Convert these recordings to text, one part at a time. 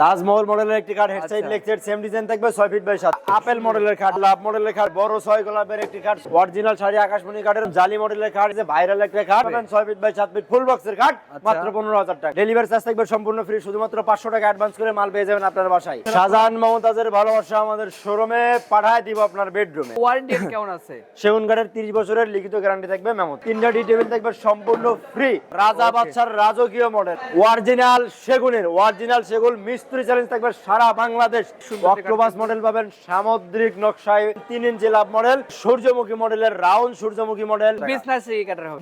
তাজমহল মডেলের একটি কাঠ head side side same design থাকবে ছয় ফিট বাই সাত। আপেল মডেলের কাঠ লাভ মডেলের কাঠ বড় ছয় গোলাপের একটি কাঠ অরিজিনাল শাড়ি আকাশমণি কাঠের জালি মডেলের কাঠ যে ভাইরাল একটা কাঠ পাবেন ছয় ফিট বাই সাত ফিট ফুল বক্সের কাঠ আচ্ছা। মাত্র পনেরো হাজার টাকা। ডেলিভারি চার্জ থাকবে সম্পূর্ণ ফ্রি শুধুমাত্র পাঁচশো টাকা অ্যাডভান্স করে মাল পেয়ে যাবেন আপনার বাসায়। শাহজাহান মমতাজের ভালোবাসা আমাদের শোরুমে পাঠায় দিব আপনার বেডরুমে ওয়ারেন্টি কেমন আছে? সেগুন কাঠের তিরিশ বছরের লিখিত গ্যারান্টি থাকবে মেমো তিনটা ডি টেবিল থাকবে সম্পূর্ণ ফ্রি রাজা বাদশার রাজকীয় মডেল অরিজিনাল সেগুনের অরিজিনাল সেগুন চ্যালেঞ্জ থাকবে সারা বাংলাদেশ। অক্টোপাস মডেল পাবেন সামুদ্রিক নকশায় তিন ইঞ্চি লাভ মডেল সূর্যমুখী মডেলের রাউন্ড সূর্যমুখী মডেল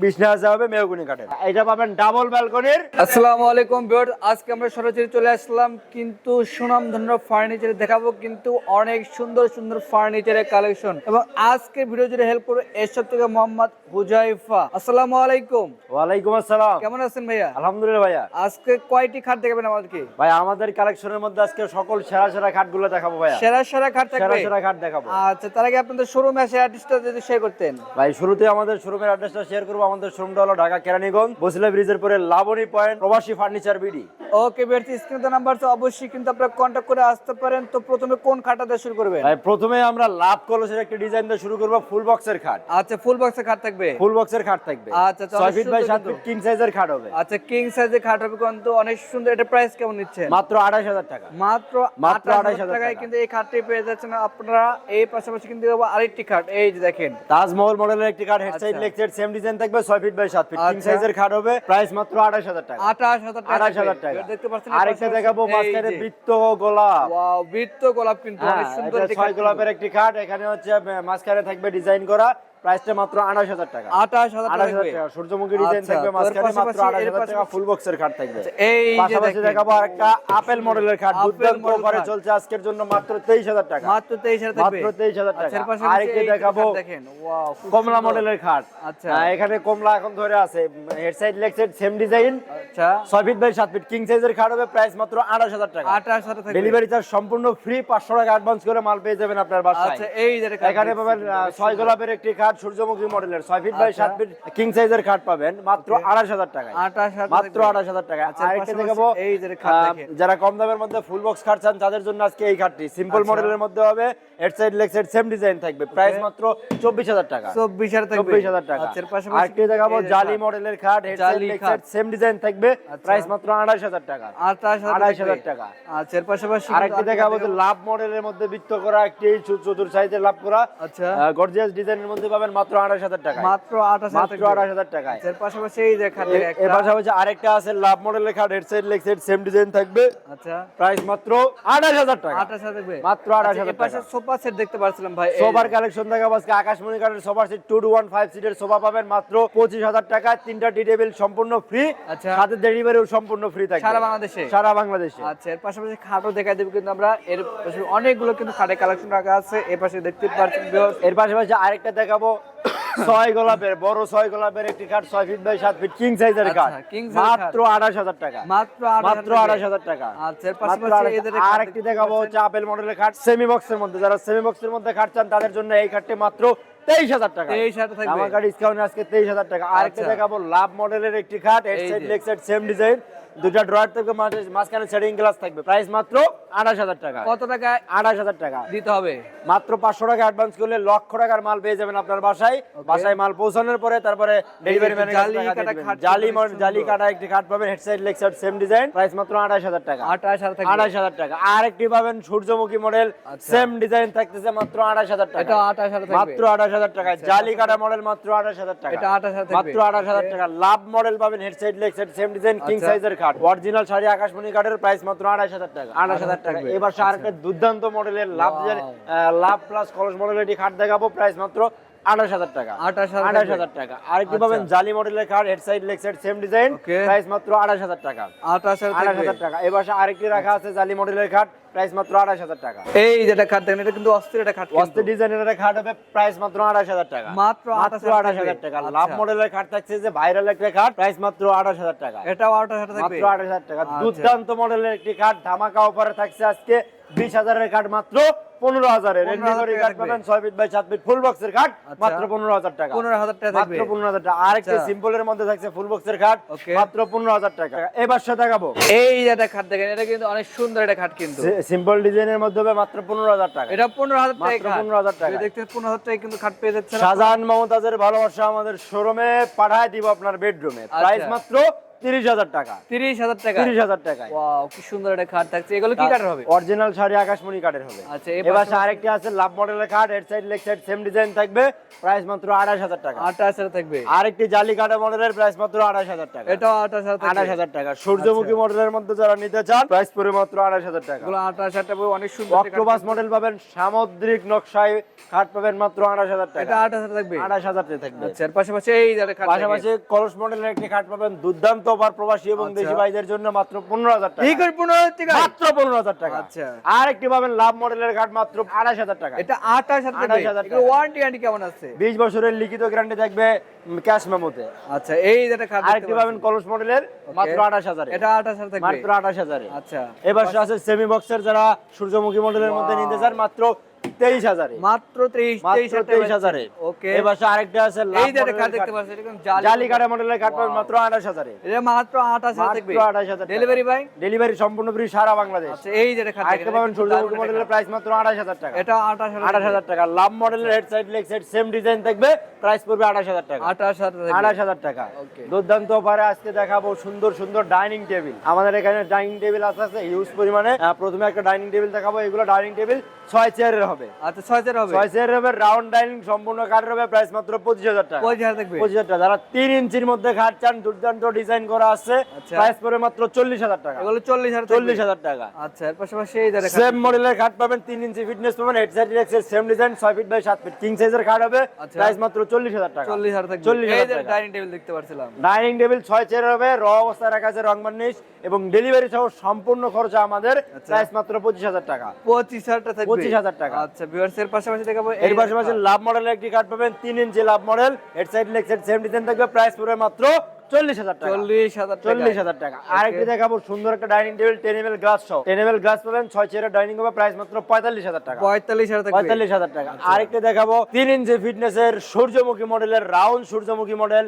বিছনা আছে হবে। মেহগুনি কাঠের। এটা পাবেন ডাবল ব্যালকনির আসসালামু আলাইকুম আজকে আমরা সরাসরি চলে আসলাম কিন্তু সুনামধন্য ফার্নিচার দেখাবো কিন্তু অনেক সুন্দর সুন্দর ফার্নিচারের কালেকশন এবং আজকে ভিডিও জুড়ে হেল্প করবে এরশাদ থেকে মোহাম্মদ হুজাইফা। আসসালামু আলাইকুম। ওয়ালাইকুম আসসালাম। কেমন আছেন ভাইয়া? আলহামদুলিল্লাহ ভাইয়া। আজকে কয়টি খাট দেখাবেন আমাদেরকে? ভাই আমাদের কালেকশনের মধ্যে আজকে সকল সেরা সেরা খাটগুলো দেখাবো ভাইয়া। সেরা সেরা খাট সেরা সেরা খাট দেখাবো। আচ্ছা তার আগে আপনাদের শোরুমে এসে অ্যাড্রেসটা যদি শেয়ার করতেন। ভাই শুরুতে আমাদের শোরুমের অ্যাড্রেসটা শেয়ার করব। আমাদের শোরুমটা হলো ঢাকা কেরানীগঞ্জ বসিলা ব্রিজের পরে Laboni point Probashi furniture BD okay বেরছি স্ক্রিনে নাম্বার তো অবশ্যই কিন্তু আপনারা কন্ট্যাক্ট করে আসতে পারেন। তো প্রথমে কোন খাটটা দিয়ে শুরু করবেন? ভাই প্রথমে আমরা লাভ কলসের একটা ডিজাইন দিয়ে শুরু করব। ফুল বক্সের খাট। আচ্ছা ফুল বক্সের খাট থাকবে? ফুল বক্সের খাট থাকবে। আচ্ছা, তো ছয় অনেক ফিট বাই সুন্দর সাত কিন্তু। ফিট কিং সাইজের খাট হবে। আচ্ছা কিং সাইজের খাট হবে কিন্তু অনেক সুন্দর। এটা প্রাইস কেমন নিচ্ছেন? মাত্র আঠাশ হাজার টাকা। মাত্র মাত্র আঠাশ 28,000 টাকায় কিন্তু এই খাটটি পেয়ে যাচ্ছেন আপনারা। এই পাশাপাশি কিন্তু আরেকটি খাট এই যে দেখেন। তাজমহল মডেলের একটি খাট হেড সাইড আচ্ছা। লেগ সেম ডিজাইন থাকবে ছয় ফিট বাই সাত ফিট কিং আচ্ছা। সাইজের খাট হবে প্রাইস মাত্র আঠাশ হাজার টাকা। আঠাশ হাজার টাকা। আঠাশ হাজার টাকা। দেখতে পাচ্ছেন আরেকটা দেখাবো মাঝখানে বৃত্ত গোলাপ। ওয়াও বৃত্ত গোলাপ কিন্তু হ্যাঁ অনেক সুন্দর ছয় গোলাপের একটি খাট এখানে হচ্ছে মাঝখানে থাকবে ডিজাইন করা। প্রাইসটা মাত্র আঠাশ হাজার টাকা। আঠাশ হাজার টাকা। টাকা। সূর্যমুখী ডিজাইন আচ্ছা, থাকবে মাঝখানে মাত্র পাশাপাশি- আঠাশ এর হাজার টাকা ফুল বক্সের খাট থাকবে। এই পাশাপাশি দেখাবো আরেকটা আপেল মডেলের খাট আপেল দুর্দান্ত অফারে চলছে আজকের জন্য মাত্র তেইশ হাজার টাকা। মাত্র 23,000 টাকা। আচ্ছা, যে দেখাবো দেখেন ওয়াও কমলা মডেলের খাট। আচ্ছা। হ্যাঁ, এখানে কমলা এখন ধরে আছে। Head side leg side same design আচ্ছা। ফিট বাই ফিট কিং সাইজের খাট হবে প্রাইস মাত্র আঠাশ হাজার টাকা। আঠাশ হাজার থাকবে। ডেলিভারি চার্জ সম্পূর্ণ ফ্রি পাঁচশো টাকা অ্যাডভান্স করে মাল পেয়ে যাবেন আপনার বাসায়। আচ্ছা এই যে এখানে পাবেন গোলাপের একটি খাট সূর্যমুখী মডেলের ছয় ফিট বাই আচ্ছা। সাত ফিট কিং সাইজের খাট পাবেন মাত্র. আঠাশ হাজার টাকায়। মাত্র। আঠাশ হাজার টাকা আচ্ছা, আরেকটা দেখাবো খাট। যারা কম দামের মধ্যে ফুল বক্স খাট চান তাদের জন্য আজকে এই খাটটি। সিম্পল আচ্ছা। মডেলের মধ্যে হবে head side leg side same design থাকবে। প্রাইস মাত্র চব্বিশ হাজার টাকা। চব্বিশ হাজার চব্বিশ হাজার টাকা। এর আরেকটি দেখাবো জালি মডেলের খাট head side leg side same design থাকবে। প্রাইস মাত্র আঠাশ হাজার টাকা। আঠাশ হাজার টাকা। আচ্ছা এর পাশাপাশি আরেকটি দেখাবো লাভ মডেলের মধ্যে বৃত্ত করা একটি চতুর সাইজের লাভ করা। আচ্ছা। গর্জিয়াস ডিজাইনের মধ্যে পাবেন মাত্র আঠাশ হাজার টাকা মাত্র আঠাশ মাত্র আঠাশ হাজার টাকায়। এর পাশাপাশি এই এ- এর পাশাপাশি আরেকটা আছে লাভ মডেলের খাট head side leg side same design থাকবে। আচ্ছা। প্রাইস মাত্র আঠাশ হাজার টাকা। আঠাশ হাজার থাকবে মাত্র 28,000 আচ্ছা, এর পাশে টাকা। সোফা সেট দেখতে পাচ্ছিলাম ভাই। সোফার কালেকশন দেখাবো আজকে আকাশমণি কাঠের sofa set two two one five সিটের সোফা পাবেন মাত্র পঁচিশ হাজার টাকা তিনটা টি টেবিল সম্পূর্ণ ফ্রি আচ্ছা। সাথে ডেলিভারিও সম্পূর্ণ ফ্রি থাকবে। সারা বাংলাদেশে? সারা বাংলাদেশে। আচ্ছা এর পাশাপাশি খাটও দেখাই দেবো কিন্তু আমরা। এর অনেকগুলো কিন্তু খাটের কালেকশন রাখা আছে। এর পাশে দেখতে পাচ্ছেন এর পাশাপাশি আরেকটা দেখাবো। ছয় গোলাপের বড় ছয় গোলাপের একটি খাট ছয় ফিট বাই সাত ফিট কিং সাইজের খাট। মাত্র আঠাশ হাজার টাকা। মাত্র মাত্র আঠাশ হাজার টাকা। আচ্ছা এর মাত্র পাশাপাশি 28,000 এদের আর একটি দেখাবো হচ্ছে আপেল মডেলের খাট সেমি বক্সের মধ্যে। যারা সেমি বক্সের মধ্যে খাট চান তাদের জন্য এই খাটটি মাত্র তেইশ হাজার টাকা। তেইশ হাজার থাকবে। আমার কার্ড ডিসকাউন্ট আজকে তেইশ হাজার টাকা। আরেকটা আচ্ছা। দেখাবো লাভ মডেলের একটি খাট head side leg side same design দুটা ড্রয়ার মাঝে- মাঝখানে সেটিং গ্লাস থাকবে প্রাইস মাত্র আঠাশ হাজার টাকা কত টাকায় আঠাশ হাজার টাকা দিতে হবে মাত্র পাঁচশো টাকা অ্যাডভান্স করলে লক্ষ টাকার মাল পেয়ে যাবেন আপনার বাসায় বাসায় মাল পৌঁছানোর পরে তারপরে ডেলিভারি যে ম্যানের জালি টাকা। জালি। কাটা একটি খাট পাবেন head side leg side same design price মাত্র আঠাশ হাজার টাকা আঠাশ হাজার আঠাশ হাজার টাকা আর একটি পাবেন সূর্যমুখী মডেল আচ্ছা। সেম ডিজাইন থাকতেছে মাত্র আঠাশ হাজার টাকা এটা আঠাশ হাজার মাত্র আঠাশ হাজার টাকা জালি কাটা মডেল মাত্র আঠাশ হাজার টাকা এটা 28,000 থাকবে। মাত্র আঠাশ হাজার টাকা লাভ মডেল পাবেন head side leg side same design king আচ্ছা। সাইজের খাট অরিজিনাল শাড়ি আকাশমণি কাটের প্রাইস মাত্র আড়াইশ হাজার টাকা। আড়াইশ হাজার টাকা। এবার শার্কের দুর্দান্ত মডেলের লাভ লাভ প্লাস কলস মডেলের একটি খাট দেখাবো প্রাইস মাত্র আঠাশ হাজার টাকা। 28,000 আঠাশ। হাজার টাকা। আরেকটি আচ্ছা। পাবেন জালি মডেলের খাট head side leg side same design price মাত্র আঠাশ হাজার টাকা। আঠাশ হাজার টাকা। এবার আরেকটি রাখা আছে জালি মডেলের খাট। প্রাইস মাত্র আঠাশ হাজার টাকা। এই যেটা খাট দেখেন এটা কিন্তু অস্থির একটা খাট। অস্তে ডিজাইনের একটা খাট হবে প্রাইস মাত্র আঠাশ হাজার টাকা। মাত্র মাত্র 28,000 আঠাশ হাজার টাকা। আচ্ছা। লাভ মডেলের খাট থাকছে যে ভাইরাল একটা খাট প্রাইস মাত্র আঠাশ হাজার টাকা। এটাও আঠাশ হাজার মাত্র আঠাশ হাজার টাকা। আচ্ছা। দুর্দান্ত মডেলের একটি কাঠ ধামাকা অফারে থাকছে আজকে বিশ হাজারের কাঠ মাত্র পনেরো হাজারের। 15,000 কাঠ পাবেন ছয় ফিট বাই সাত ফিট ফুল বক্সের কাঠ আচ্ছা। মাত্র পনেরো হাজার টাকা। পনেরো হাজার টাকা মাত্র পনেরো হাজার টাকা। আরেকটা আচ্ছা। সিম্পলের মধ্যে থাকছে ফুল বক্সের কাঠ মাত্র পনেরো হাজার টাকা। এবার সাথে দেখাবো। এই যেটা খাট দেখেন এটা কিন্তু অনেক সুন্দর একটা খাট কিন্তু। সিম্পল ডিজাইনের মধ্যে হবে মাত্র পনেরো হাজার টাকা এটা পনেরো হাজার টাকা মাত্র 15,000 টাকা। দেখতে পনেরো হাজার টাকা কিন্তু খাট পেয়ে যাচ্ছে শাহজাহান মমতাজের ভালোবাসা আমাদের শোরুমে পাঠায় দিব আপনার বেডরুমে প্রাইস আচ্ছা। মাত্র তিরিশ হাজার টাকা তিরিশ হাজার টাকা তিরিশ হাজার ওয়াও কি সুন্দর একটা খাট থাকছে এগুলো কি কাঠের হবে অরিজিনাল শাড়ি আকাশমণি কাঠের হবে আচ্ছা, এবার আরেকটি আছে লাভ মডেলের কাঠ এর side leg side same design থাকবে প্রাইস মাত্র আঠাশ হাজার টাকা আঠাশ হাজার থাকবে আরেকটি জালি কাঠা মডেলের প্রাইস মাত্র আঠাশ হাজার টাকা আঠাশ হাজার আঠাশ হাজার টাকা সূর্যমুখী মডেলের মধ্যে যারা নিতে চান প্রাইস পড়ে মাত্র আঠাশ হাজার টাকা আঠাশ হাজার টাকা অনেক সুন্দর খাট। অক্টোপাস মডেল পাবেন সামুদ্রিক নকশায় খাট পাবেন মাত্র আঠাশ হাজার এটা টাকা আঠাশ হাজার থাকবে আঠাশ হাজার টাকা থাকবে আচ্ছা পাশাপাশি এই খাট পাশাপাশি কলস মডেলের একটি খাট পাবেন দুর্দান্ত অফার প্রবাসী এবং আচ্ছা। দেশি ভাইদের জন্য মাত্র পনেরো হাজার টাকা। পনেরো টাকা মাত্র পনেরো হাজার টাকা। আচ্ছা। আর একটি পাবেন লাভ মডেলের খাট মাত্র আঠাশ হাজার টাকা। এটা আঠাশ হাজার টাকা। ওয়ারেন্টি গ্যারান্টি কেমন আছে? বিশ বছরের লিখিত গ্যারান্টি থাকবে ক্যাশ মেমোতে আচ্ছা এই যেটা খাট আরেকটি পাবেন। কলস মডেলের মাত্র Okay. আঠাশ হাজারে। এটা আঠাশ হাজার থাকবে। মাত্র আঠাশ হাজারে। আচ্ছা। এবার আছে সেমি বক্সের যারা সূর্যমুখী মডেলের মধ্যে নিতে চান মাত্র তেইশ হাজারে। মাত্র তেইশ তেইশ তেইশ হাজারে। ওকে। এবার আরেকটা আছে এই দেখতে পাচ্ছেন জালি মডেলের খাট পাবেন মাত্র আঠাশ হাজারে। এটা মাত্র আঠাশ হাজার থাকবে। আঠাশ হাজার ডেলিভারি ভাই? ডেলিভারি সম্পূর্ণ ফ্রি সারা বাংলাদেশ। আচ্ছা এই পাবেন সূর্যমুখী মডেলের প্রাইস মাত্র আঠাশ হাজার টাকা। এটা আঠাশ আঠাশ হাজার টাকা। লাভ মডেলের head side leg side same design থাকবে। প্রাইস পড়বে আঠাশ হাজার টাকা। আঠাশ হাজার। আঠাশ হাজার টাকা। দুর্দান্ত অফারে আজকে দেখাবো সুন্দর সুন্দর ডাইনিং টেবিল আমাদের এখানে ডাইনিং টেবিল আছে আছে হিউজ পরিমাণে। প্রথমে একটা ডাইনিং টেবিল দেখাবো। এগুলো ডাইনিং টেবিল ছয় চেয়ারের হবে। আচ্ছা ছয় হাজার হবে? ছয় হবে রাউন্ড ডাইনিং সম্পূর্ণ কাঠের হবে প্রাইস মাত্র পঁচিশ হাজার টাকা। পঁচিশ হাজার থাকবে পঁচিশ হাজার টাকা। যারা তিন ইঞ্চির মধ্যে খাট চান দুর্দান্ত ডিজাইন করা আছে আচ্ছা। প্রাইস পড়বে মাত্র চল্লিশ হাজার টাকা। এগুলো চল্লিশ হাজার চল্লিশ হাজার টাকা। আচ্ছা এর পাশাপাশি এই সেম মডেলের খাট পাবেন তিন ইঞ্চি ফিটনেস পাবেন হেড সাইড সেম ডিজাইন ছয় ফিট বাই সাত ফিট কিং সাইজের খাট হবে আচ্ছা। প্রাইস মাত্র চল্লিশ হাজার টাকা। চল্লিশ হাজার চল্লিশ হাজার ডাইনিং টেবিল দেখতে পাচ্ছিলাম ডাইনিং টেবিল ছয় চেয়ার হবে র অবস্থায় রাখা আছে রং বার্নিশ এবং ডেলিভারি সহ সম্পূর্ণ খরচা আমাদের আচ্ছা। প্রাইস মাত্র পঁচিশ হাজার টাকা। পঁচিশ হাজার টাকা থাকবে 25,000 টাকা। আচ্ছা ভিউয়ার্স এর পাশাপাশি দেখাবো এর পাশাপাশি লাভ মডেলের একটি কাঠ পাবেন inch love model head side leg side same design থাকবে প্রাইস মাত্র চল্লিশ হাজার টাকা। চল্লিশ হাজার চল্লিশ হাজার টাকা। আরেকটি দেখাবো সুন্দর একটা ডাইনিং টেবিল টেনেবেল গ্লাস সহ। টেনেবেল গ্লাস পাবেন ছয় চেয়ারের ডাইনিং হবে প্রাইস মাত্র পঁয়তাল্লিশ হাজার টাকা। পঁয়তাল্লিশ হাজার পঁয়তাল্লিশ হাজার টাকা। আরেকটা দেখাবো তিন ইঞ্চি ফিটনেস এর সূর্যমুখী মডেলের রাউন্ড সূর্যমুখী মডেল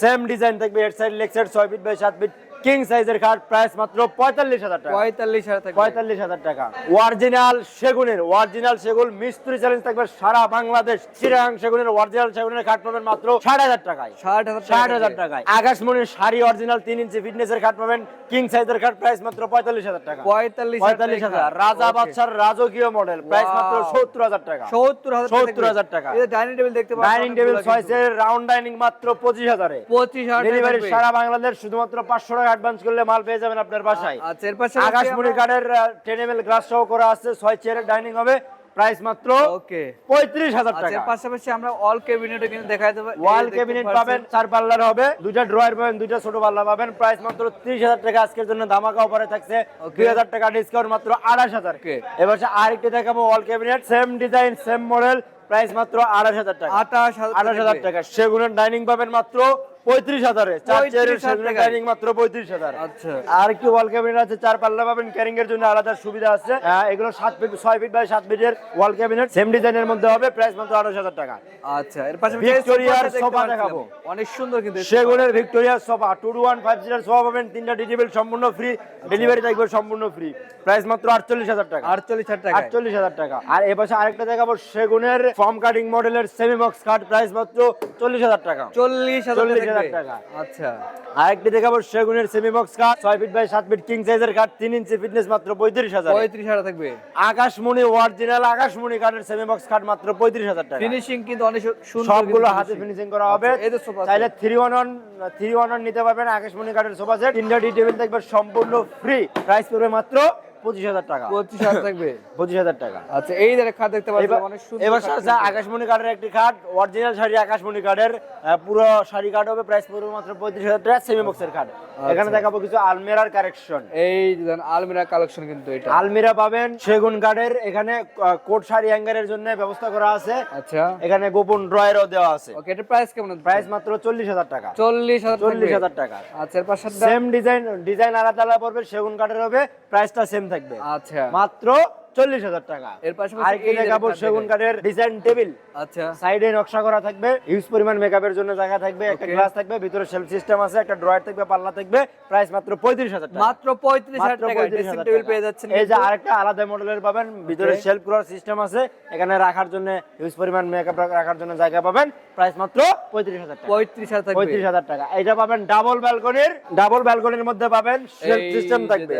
সেম ডিজাইন থাকবে হেড সাইড লেগ সাইড ছয় ফিট বাই সাত ফিট কিং সাইজের খাট প্রাইস মাত্র পঁয়তাল্লিশ হাজার টাকা। পঁয়তাল্লিশ হাজার টাকা। পঁয়তাল্লিশ হাজার টাকা। অরিজিনাল সেগুনের অরিজিনাল সেগুন মিস্ত্রি চ্যালেঞ্জ থাকবে সারা বাংলাদেশ। চিরাং সেগুনের অরিজিনাল সেগুনের খাট পাবেন মাত্র ষাট হাজার টাকায়। ষাট হাজার ষাট হাজার টাকায়। আকাশমণির শাড়ি অরিজিনাল তিন ইঞ্চি ফিটনেস এর খাট পাবেন। কিং সাইজের খাট প্রাইস মাত্র পঁয়তাল্লিশ হাজার টাকা। পঁয়তাল্লিশ পঁয়তাল্লিশ হাজার। রাজা বাদশার রাজকীয় মডেল প্রাইস মাত্র সত্তর হাজার টাকা। সত্তর হাজার 70,000 টাকা। এই ডাইনিং টেবিল দেখতে পাচ্ছেন ডাইনিং টেবিল ছয় রাউন্ড ডাইনিং মাত্র পঁচিশ হাজারে। পঁচিশ হাজার ডেলিভারি সারা বাংলাদেশ শুধুমাত্র পাঁচশো টাকা অ্যাডভান্স করলে মাল পেয়ে যাবেন আপনার বাসায়। আচ্ছা এর পাশে আকাশমণি কাঠের টেন এম এল গ্লাস সহ করা আছে ছয় চেয়ারের ডাইনিং হবে। প্রাইস মাত্র ওকে। পঁয়ত্রিশ হাজার আচ্ছা টাকা। এর পাশাপাশি আমরা অল ক্যাবিনেটও কিন্তু দেখাই দেবো। ওয়াল ক্যাবিনেট পাবেন চার পাল্লার হবে। দুইটা ড্রয়ার পাবেন দুইটা ছোট পাল্লা পাবেন। প্রাইস মাত্র ত্রিশ হাজার টাকা। আজকের জন্য ধামাকা অফারে থাকছে Okay. দুই হাজার টাকা ডিসকাউন্ট মাত্র আড়াইশ হাজার। Okay. এবার আরেকটি দেখাবো wall cabinet same design same model price মাত্র আড়াইশ হাজার টাকা। আঠাশ হাজার আঠাশ হাজার থাকবে। টাকা। সেগুনের ডাইনিং পাবেন মাত্র পঁয়ত্রিশ হাজারে। চার 35,000 চেয়ারের সেগুনের মাত্র পঁয়ত্রিশ হাজার। আচ্ছা। আর একটি ওয়াল ক্যাবিনেট আছে চার পাল্লা পাবেন ক্যারিং এর জন্য আলাদা সুবিধা আছে। এগুলো সাত ফিট ছয় ফিট বাই সাত ফিটের ওয়াল ক্যাবিনেট সেম ডিজাইনের মধ্যে হবে প্রাইস মাত্র আঠাশ হাজার টাকা। আচ্ছা এর পাশাপাশি ভিক্টোরিয়ার সোফা দেখাবো। অনেক সুন্দর কিন্তু সেগুনের ভিক্টোরিয়ার sofa two two one five jitter sofa পাবেন তিনটা ডিটেবিল সম্পূর্ণ ফ্রি ডেলিভারি থাকবে সম্পূর্ণ ফ্রি প্রাইস মাত্র আটচল্লিশ হাজার টাকা। আটচল্লিশ হাজার টাকা আটচল্লিশ হাজার টাকা। আর এ পাশে আরেকটা দেখাবো সেগুনের ফর্ম কাটিং মডেলের সেমি বক্স কাট প্রাইস মাত্র চল্লিশ হাজার টাকা চল্লিশ হাজার 40,000 টাকা টাকা। আচ্ছা। আরেকটি দেখাবো সেগুনের সেমি বক্স ছয় ফিট বাই সাত ফিট কিং সাইজের তিন ইঞ্চি ফিটনেস মাত্র পঁয়ত্রিশ হাজার। পঁয়ত্রিশ হাজার থাকবে। আকাশমণি অরিজিনাল আকাশমণি কাঠের সেমি বক্স মাত্র পঁয়ত্রিশ হাজার টাকা। ফিনিশিং কিন্তু অনেক সুন্দর সবগুলো হাতে ফিনিশিং করা হবে। চাইলে three one one three one one নিতে পারবেন আকাশমণি কাঠের সোফা সেট তিনটা ডি টেবিল থাকবে সম্পূর্ণ ফ্রি প্রাইস পড়বে মাত্র পঁচিশ হাজার টাকা। পঁচিশ হাজার থাকবে? পঁচিশ হাজার টাকা। আচ্ছা এই খাট দেখতে এবার- অনেক সুন্দর এবার আকাশমণি কাঠের একটি খাট অরিজিনাল শাড়ি আকাশমণি কাঠের পুরো শাড়ি কাঠ হবে প্রাইস পড়বে মাত্র পঁয়ত্রিশ হাজার টাকা সেমি বক্সের খাট। এখানে দেখাবো কিছু আলমিরার এই আলমিরা কালেকশন কিন্তু এটা। আলমিরা পাবেন সেগুন কাঠের এখানে কোট শাড়ি হ্যাঙ্গারের জন্য ব্যবস্থা করা আছে। আচ্ছা। এখানে গোপন ড্রয়ারও দেওয়া আছে। ওকে এটা প্রাইস কেমন প্রাইস মাত্র চল্লিশ হাজার টাকা। চল্লিশ হাজার চল্লিশ হাজার টাকা। আচ্ছা এর পাশে সেম ডিজাইন ডিজাইন আলাদা আলাদা পড়বে সেগুন কাঠের হবে প্রাইসটা সেম থাকবে। আচ্ছা। মাত্র চল্লিশ হাজার টাকা। এর পাশাপাশি সেগুন কাঠের ডিজাইন টেবিল আচ্ছা। সাইডে নকশা করা থাকবে হিউজ পরিমাণ মেকআপের জন্য জায়গা থাকবে একটা গ্লাস থাকবে ভিতরে সেলফ সিস্টেম আছে একটা ড্রয়ার থাকবে পাল্লা থাকবে প্রাইস মাত্র পঁয়ত্রিশ হাজার মাত্র পঁয়ত্রিশ হাজার টাকা 35,000 ড্রেসিং টেবিল পেয়ে যাচ্ছেন এই যে আরেকটা আলাদা মডেলের পাবেন ভিতরে. শেলফ করার সিস্টেম আছে এখানে রাখার জন্য হিউজ পরিমাণ মেকআপ রাখার জন্য জায়গা পাবেন প্রাইস মাত্র পঁয়ত্রিশ হাজার টাকা। পঁয়ত্রিশ হাজার পঁয়ত্রিশ হাজার টাকা। এটা পাবেন ডাবল ব্যালকনির ডাবল ব্যালকনির মধ্যে পাবেন সেলফ সিস্টেম থাকবে।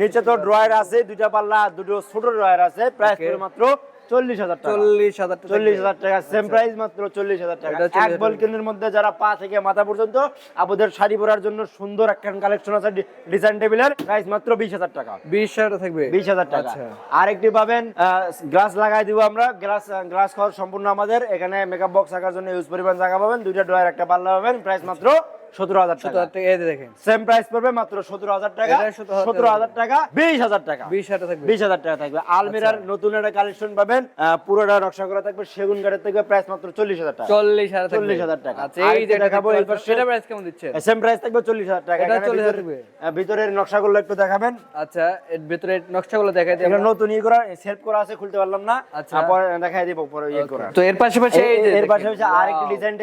নিচে তো ড্রয়ার আছে দুইটা পাল্লা দুটো ছোট ড্রয়ার আছে প্রাইস. মাত্র চল্লিশ হাজার টাকা। চল্লিশ হাজার চল্লিশ হাজার টাকা সেম। প্রাইস মাত্র চল্লিশ হাজার টাকা। এটা 40,000 এক বলকিনের মধ্যে যারা পা থেকে মাথা পর্যন্ত আপনাদের শাড়ি পরার জন্য সুন্দর একখান কালেকশন আছে ডিজাইন টেবিলের প্রাইস মাত্র বিশ হাজার টাকা। বিশ হাজার থাকবে। বিশ হাজার টাকা। আচ্ছা। আরেকটি পাবেন গ্লাস লাগাই দিব আমরা। গ্লাস গ্লাস খাওয়ার সম্পূর্ণ আমাদের। এখানে মেকআপ বক্স রাখার জন্য ইউজ পরিমাণ জায়গা পাবেন। দুইটা ড্রয়ার একটা পাল্লা পাবেন। প্রাইস মাত্র সতেরো হাজার টাকা। হাজার দেখেন। সেম প্রাইস পড়বে মাত্র সতেরো হাজার টাকা। সতেরো হাজার টাকা। বিশ হাজার টাকা। বিশ হাজার থাকবে। বিশ হাজার টাকা থাকবে। আলমিরার নতুন একটা কালেকশন পাবেন পুরোটা নকশা করা থাকবে সেগুন কাঠের প্রাইস মাত্র চল্লিশ হাজার টাকা। চল্লিশ হাজার থাকবে। 40,000 টাকা। আচ্ছা এই যে দেখাবো, পাশে- সেটা প্রাইস কেমন দিচ্ছেন সেম প্রাইস থাকবে চল্লিশ হাজার টাকা। এটা এখানে 40,000 ভিতরে- থাকবে। আহ, ভিতরের নকশাগুলো একটু দেখাবেন। আচ্ছা এর ভিতরে নকশাগুলো দেখাই দিই। নতুন ই করা সেলফ করা আছে খুলতে পারলাম না। আচ্ছা। তারপর দেখাই দিব পরে ইয়ে করা। তো এর পাশাপাশি এই যে এর পাশে হচ্ছে আরেকটি ডিজাইন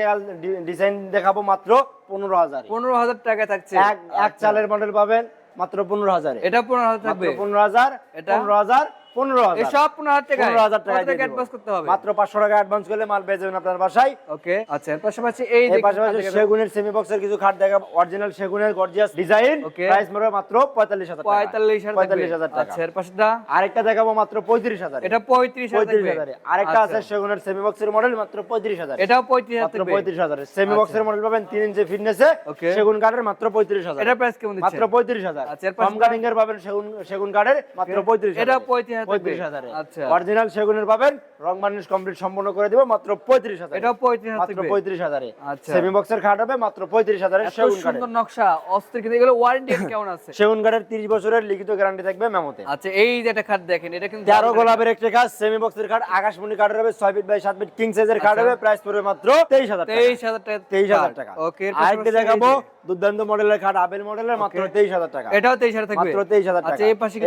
ডিজাইন দেখাবো মাত্র। পনেরো হাজার পনেরো হাজার টাকা থাকছে। এক এক চালের মডেল পাবেন মাত্র পনেরো হাজার। এটা পনেরো হাজার থাকবে? পনেরো হাজার এটা? পনেরো হাজার পনেরো এই পনেরো হাজার টাকা পনেরো হাজার টাকা অ্যাডভান্স করতে হবে? মাত্র পাঁচশো টাকা অ্যাডভান্স করলে মাল পেয়ে যাবেন আপনার বাসায়। ওকে আচ্ছা এর পাশাপাশি এই পাশাপাশি সেগুনের সেমি বক্সের কিছু খাট দেখা অরিজিনাল সেগুনের গর্জিয়াস ডিজাইন প্রাইস মাত্র পঁয়তাল্লিশ হাজার পঁয়তাল্লিশ পঁয়তাল্লিশ হাজার টাকা। আচ্ছা এর পাশেটা? আরেকটা দেখাবো মাত্র পঁয়ত্রিশ হাজার। এটা পঁয়ত্রিশ হাজার পঁয়ত্রিশ। আরেকটা আছে আচ্ছা, সেগুনের সেমি বক্সের মডেল মাত্র পঁয়ত্রিশ হাজার। এটাও পঁয়ত্রিশ হাজার পঁয়ত্রিশ হাজারে। সেমি আচ্ছা। বক্সের মডেল পাবেন তিন ইঞ্চি ফিটনেসে সেগুন কাঠের মাত্র পঁয়ত্রিশ হাজার। এটার প্রাইস কেমন মাত্র পঁয়ত্রিশ হাজার। আচ্ছা, এর পাশে কাটিং এর পাবেন সেগুন সেগুন কাঠের মাত্র পঁয়ত্রিশ এটা 35,000 থাকবে। পঁয়ত্রিশ হাজারে। আচ্ছা। অরিজিনাল সেগুনের পাবেন রং বার্নিশ কমপ্লিট সম্পূর্ণ করে দিব মাত্র পঁয়ত্রিশ হাজার। এটাও পঁয়ত্রিশ মাত্র পঁয়ত্রিশ হাজারে। সেমি বক্সের খাট হবে মাত্র পঁয়ত্রিশ হাজারের এত সেগুন সুন্দর নকশা অস্থির কিন্তু এগুলো ওয়ারেন্টি কেমন আছে? সেগুন কাঠের তিরিশ বছরের লিখিত গ্যারান্টি থাকবে মেমোতে। আচ্ছা এই যে একটা খাট দেখেন এটা কিন্তু তেরো গোলাপের একটা কাজ সেমি বক্সের কাঠ আকাশমণি কাঠের হবে ছয় ফিট বাই সাত ফিট কিং সাইজের আচ্ছা। হবে প্রাইস পড়বে মাত্র তেইশ হাজার তেইশ হাজার টাকা। তেইশ হাজার টাকা। ওকে আরেকটি দেখাবো দুর্দান্ত মডেলের খাট আবেল মডেলের মাত্র তেইশ হাজার টাকা। এটাও তেইশ হাজার থাকবে? মাত্র তেইশ হাজার টাকা। আচ্ছা এই পাশে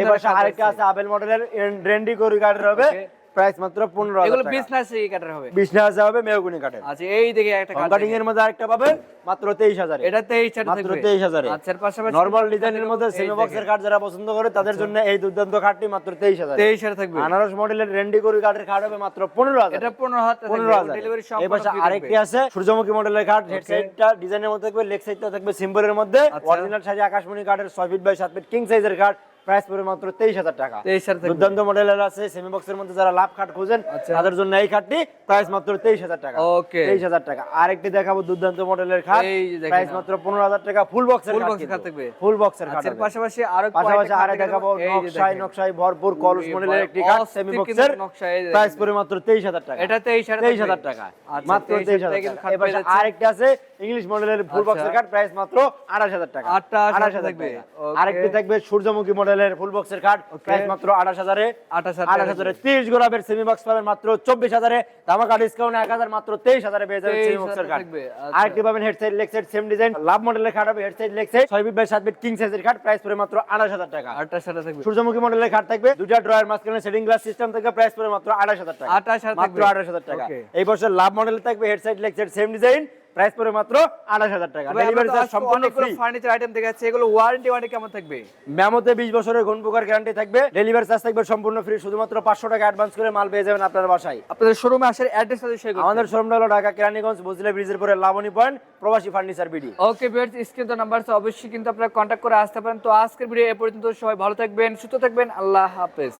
আরেকটা আছে। আবেল মডেলের রেন্ডি করি গাড়ি হবে. প্রাইস মাত্র এগুলো কাটার হবে। হবে মেহগুনি আচ্ছা এই দেখে একটা কাটিং এর মধ্যে আরেকটা পাবেন মাত্র তেইশ হাজার। এটা তেইশ হাজার মাত্র থাকবে। তেইশ হাজারে। আচ্ছা এর পাশাপাশি নর্মাল ডিজাইনের মধ্যে সেমি বক্সের কাঠ যারা পছন্দ করে তাদের জন্য এই দুর্দান্ত খাটটি মাত্র থাকবে। আনারস মডেলের রেন্ডি করি কাঠের খাট হবে মাত্র পনেরো হাজার। এটা পনেরো হাজার পনেরো হাজার। এই পাশে আরেকটি আছে সূর্যমুখী মডেলের হেড সাইডটা ডিজাইনের মধ্যে থাকবে লেগ সাইডটা থাকবে সিম্বলের মধ্যে। আচ্ছা। অরিজিনাল সাইজে আকাশমণি কাঠের ছয় ফিট বাই সাত ফিট কিং সাইজের কাঠ প্রাইস পড়বে মাত্র তেইশ হাজার টাকা। তেইশ হাজার দুর্দান্ত মডেলের আছে সেমি বক্সের মধ্যে যারা লাভ খাট খুঁজেন আচ্ছা। তাদের জন্য এই খাটটি প্রাইস মাত্র তেইশ হাজার টাকা। Okay. তেইশ হাজার টাকা। আরেকটি দেখাবো দুর্দান্ত মডেলের খাট। প্রাইস মাত্র পনেরো হাজার টাকা ফুল বক্সের খাট box খাট থাকবে। ফুল বক্সের খাট আচ্ছা হবে। পাশাপাশি আরও পাশাপাশি আরে দেখাবো নকশায় নকশায় ভরপুর কলস মডেলের একটি সেমি বক্সের প্রাইস পড়বে মাত্র তেইশ হাজার টাকা। এটা তেইশ তেইশ হাজার টাকা। আচ্ছা, মাত্র তেইশ হাজার টাকা। খাট। আরেকটা আছে ইংলিশ মডেলের ফুল। বক্সের কাঠ প্রাইস মাত্র আঠাশ হাজার টাকা। 28,000 আঠাশ হাজার থাকবে। টাকা। আরেকটি থাকবে সূর্যমুখী মডেলের ফুল বক্সের কাঠ প্রাইস মাত্র আঠাশ হাজারে। আঠাশ হাজার। আঠাশ হাজারে তিরিশ গোলাপের সেমি বক্স পাবেন মাত্র চব্বিশ হাজারে। ধামাকা ডিসকাউন্ট এক হাজার মাত্র তেইশ হাজারে পেয়ে যাবেন সেমি বক্সের আচ্ছা। আরেকটি পাবেন head side leg side same design love মডেলের খাট হবে হেড সাইড লেগ সাইড ছয় ফিট বাই সাত ফিট কিং সাইজের খাট প্রাইস পড়ে মাত্র আঠাশ হাজার টাকা। আঠাশ হাজার থাকবে। সূর্যমুখী মডেলের খাট থাকবে দুটা ড্রয়ার মাঝখানে সেটিং গ্লাস সিস্টেম থাকবে প্রাইস পড়ে মাত্র আঠাশ হাজার টাকা। 28,000 মাত্র থাকবে। আঠাশ হাজার টাকা। এই বছর লাভ মডেল থাকবে head side leg side same design price পড়ে মাত্র আঠাশ হাজার টাকা। ডেলিভারি চার্জ সম্পূর্ণ ফ্রি ফার্নিচার আইটেম দেখাচ্ছে এগুলো ওয়ারেন্টি ওয়ারেন্টি কেমন থাকবে? মেমোতে বিশ বছরের ঘন পোকার গ্যারান্টি থাকবে। ডেলিভারি চার্জ থাকবে সম্পূর্ণ ফ্রি শুধুমাত্র পাঁচশো টাকা অ্যাডভান্স করে মাল পেয়ে যাবেন আপনার বাসায়। আপনাদের শোরুমে আসার অ্যাড্রেস আছে সেই আমাদের শোরুমটা হলো ঢাকা কেরানীগঞ্জ বুঝলে ব্রিজের পরে Laboni point Probashi furniture BD okay viewers screen তো নাম্বার আছে অবশ্যই কিন্তু আপনারা কন্ট্যাক্ট করে আসতে পারেন। তো আজকের ভিডিও এ পর্যন্ত সবাই ভালো থাকবেন সুস্থ থাকবেন আল্লাহ হাফেজ।